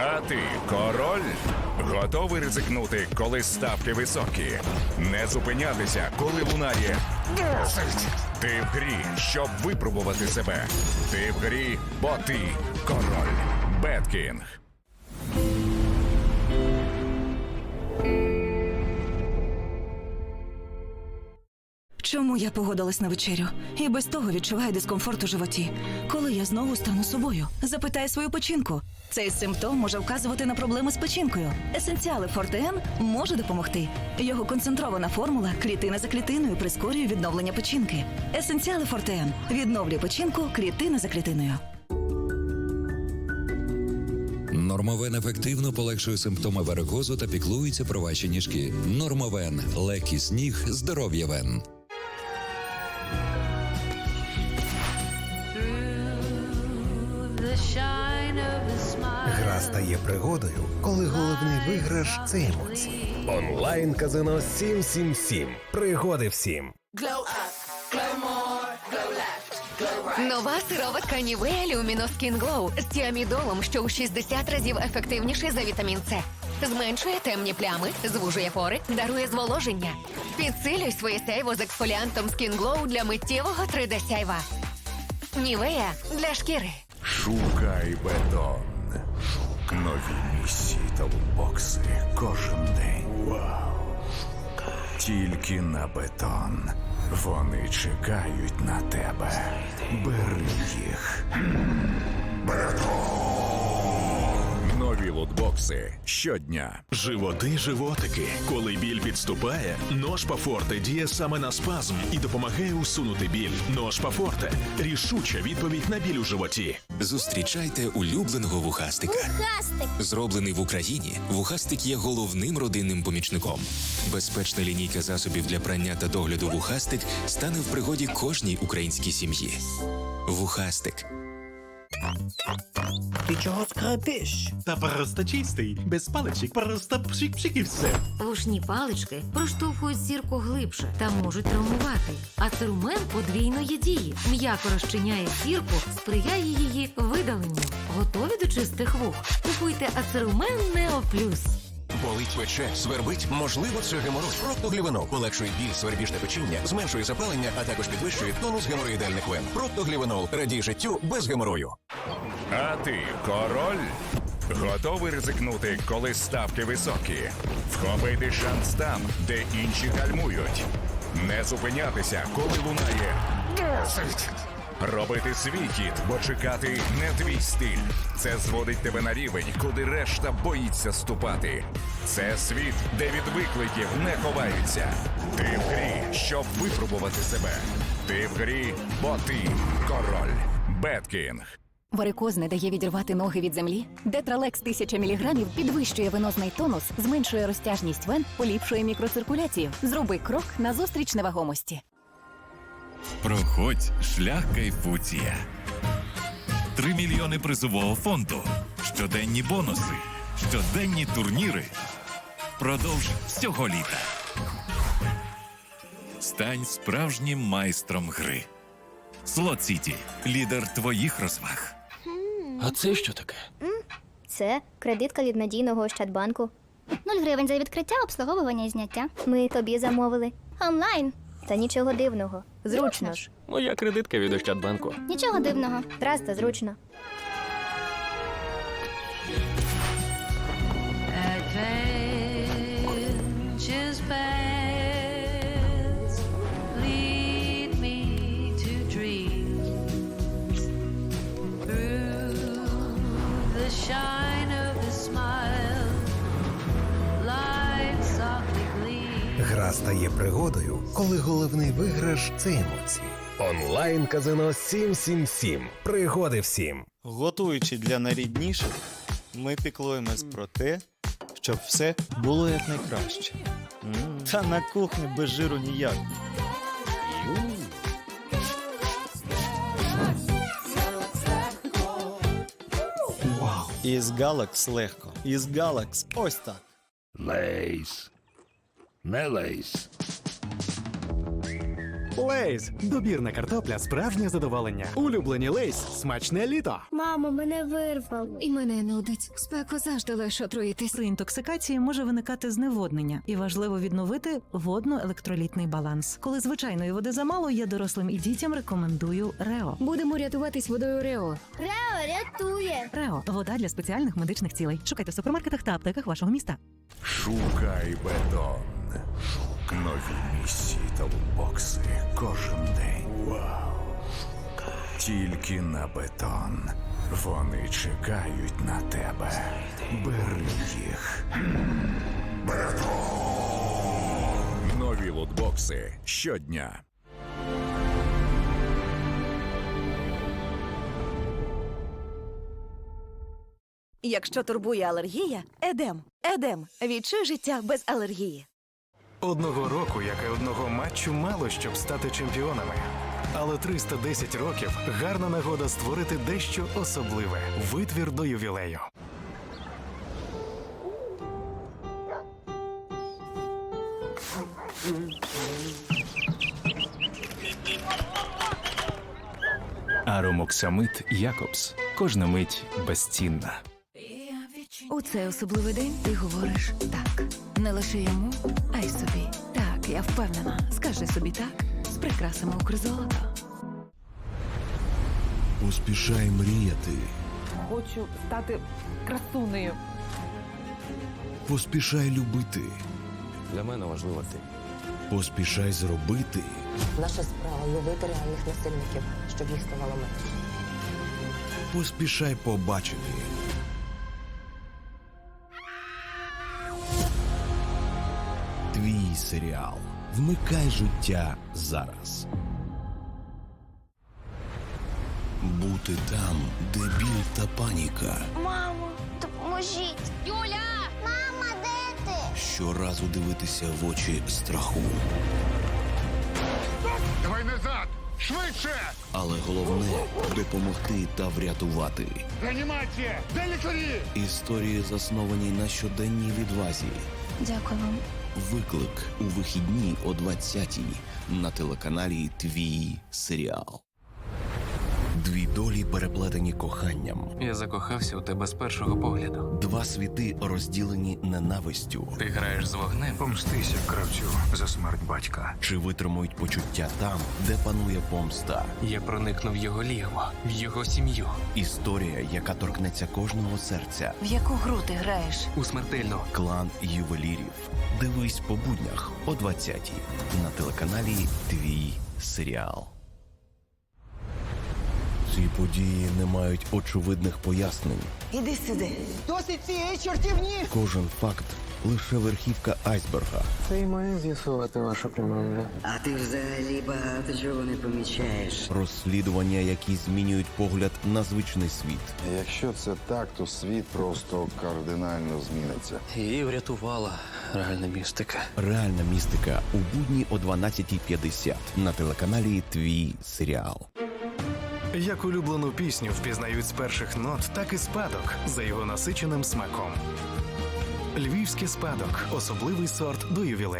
А ти король? Готовий ризикнути, коли ставки високі? Не зупинятися, коли лунає. Ти в грі, щоб випробувати себе. Ти в грі, бо ти король. Беткінг. Чому я погодилась на вечерю? І без того відчуваю дискомфорт у животі. Коли я знову стану собою? Запитай свою печінку. Цей симптом може вказувати на проблеми з печінкою. Есенціали Фортеен може допомогти. Його концентрована формула клітина за клітиною прискорює відновлення печінки. Есенціали Фортеен відновлює печінку клітина за клітиною. Нормовен ефективно полегшує симптоми варикозу та піклується про ваші ніжки. Нормовен легкість ніг, здоров'я вен. Стає пригодою, коли головний виграш це емоції. Онлайн казино 777. Пригоди всім. Нова сироватка Нівея Люміно Skin Glow з тіамідолом, що у 60 разів ефективніший за вітамін С. Зменшує темні плями, звужує пори, дарує зволоження. Підсилюй своє сяйво з ексфоліантом Skin Glow для миттєвого 3D сяйва. Нівея для шкіри. Шукай бетон. Нові місії та лутбокси кожен день. Вау. Тільки на бетон. Вони чекають на тебе. Бери їх. Бетон. Нові лутбокси щодня. Животи, животики. Коли біль підступає, нож Пафорте діє саме на спазм і допомагає усунути біль. Нож Пафорте – рішуча відповідь на біль у животі. Зустрічайте улюбленого вухастика. Вухастик. Зроблений в Україні, вухастик є головним родинним помічником. Безпечна лінійка засобів для прання та догляду вухастик стане в пригоді кожній українській сім'ї. Вухастик. Ти чого скрипиш? Та просто чистий, без паличок, просто пшик-пшик і все. Вушні палички проштовхують сірку глибше та можуть травмувати. А церумен подвійної дії м'яко розчиняє сірку, сприяє її видаленню. Готові до чистих вух? Купуйте ацерумен Нео Плюс. Болить пече, свербить, можливо, це геморой. Проктоглівенол полегшує біль, свербіжне печіння, зменшує запалення, а також підвищує тонус геморроїдальних вен. Проктоглівенол радій життю без геморою. А ти король? Готовий ризикнути, коли ставки високі? Вхопити шанс там, де інші гальмують. Не зупинятися, коли лунає. Досить! Робити свій хід, бо чекати не твій стиль. Це зводить тебе на рівень, куди решта боїться ступати. Це світ, де від викликів не ховаються. Ти в грі, щоб випробувати себе. Ти в грі, бо ти король. Беткінг. Варикоз не дає відірвати ноги від землі. Детралекс 1000 мг підвищує венозний тонус, зменшує розтяжність вен, поліпшує мікроциркуляцію. Зроби крок назустріч невагомості. Проходь шлях кайфуція. Три мільйони призового фонду, щоденні бонуси, щоденні турніри. Продовж всього літа. Стань справжнім майстром гри. Слот Сіті лідер твоїх розваг. А це що таке? Це кредитка від надійного Ощадбанку. 0 гривень за відкриття, обслуговування і зняття. Ми тобі замовили. Онлайн. Та нічого дивного. Зручно ж. Моя кредитка від Ощадбанку. Нічого дивного. Просто зручно. Гра стає пригодою, коли головний виграш це емоції. Онлайн казино 777. Пригоди всім. Готуючи для найрідніших, ми піклуємось про те, щоб все було якнайкраще. Та на кухні без жиру ніяк. Із Галакс легко. Із Галакс ось так. Лейс. Не лейс. Лейс добірна картопля, справжнє задоволення. Улюблені Лейс смачне літо. Мамо, мене вирвало. І мене нудить. Спеку завжди легше отруїтись. При інтоксикації може виникати зневоднення, і важливо відновити водно-електролітний баланс. Коли звичайної води замало, я дорослим і дітям рекомендую Рео. Будемо рятуватись водою Рео. Рео рятує. Рео вода для спеціальних медичних цілей. Шукайте в супермаркетах та аптеках вашого міста. Шукай бетон. Нові місії та лутбокси кожен день. Вау. Тільки на бетон. Вони чекають на тебе. Бери їх. Бетон. Нові лутбокси щодня. Якщо турбує алергія, едем. Едем. Відчуй життя без алергії. Одного року, як і одного матчу, мало щоб стати чемпіонами. Але 310 років гарна нагода створити дещо особливе витвір до ювілею. Аромоксамит Якобс. Кожна мить безцінна. У цей особливий день ти говориш так. Не лише йому, а й собі. Так, я впевнена. Скажи собі так з прикрасами Укрзолото. Поспішай мріяти. Хочу стати красунею. Поспішай любити. Для мене важливо ти. Поспішай зробити. Наша справа ловити реальних насильників, щоб їх ставало менше. Поспішай побачити. Серіал. Вмикай життя зараз. Бути там, де біль та паніка. Мамо, допоможіть. Юля! Мама, де ти? Щоразу дивитися в очі страху. Давай назад! Швидше! Але головне допомогти та врятувати. Реанімація! Де лікарі? Історії засновані на щоденній відвазі. Дякую вам. Виклик у вихідні о 20-й на телеканалі Твій серіал. Дві долі переплетені коханням. Я закохався у тебе з першого погляду. Два світи розділені ненавистю. Ти граєш з вогнем. Помстися кравцю за смерть батька. Чи витримують почуття там, де панує помста? Я проникнув в його лігво, в його сім'ю. Історія, яка торкнеться кожного серця. В яку гру ти граєш? У смертельну. Клан ювелірів. Дивись по буднях о 20-й на телеканалі Твій серіал. Ці події не мають очевидних пояснень. Іди сюди. Досить цієї чортівні! Кожен факт лише верхівка айсберга. Це й має з'ясувати ваша команда. А ти взагалі багато чого не помічаєш. Розслідування, які змінюють погляд на звичний світ. Якщо це так, то світ просто кардинально зміниться. Її врятувала реальна містика. Реальна містика у будні о 12.50 на телеканалі Твій серіал. Як улюблену пісню впізнають з перших нот, так і спадок за його насиченим смаком. Львівський спадок особливий сорт до ювілею.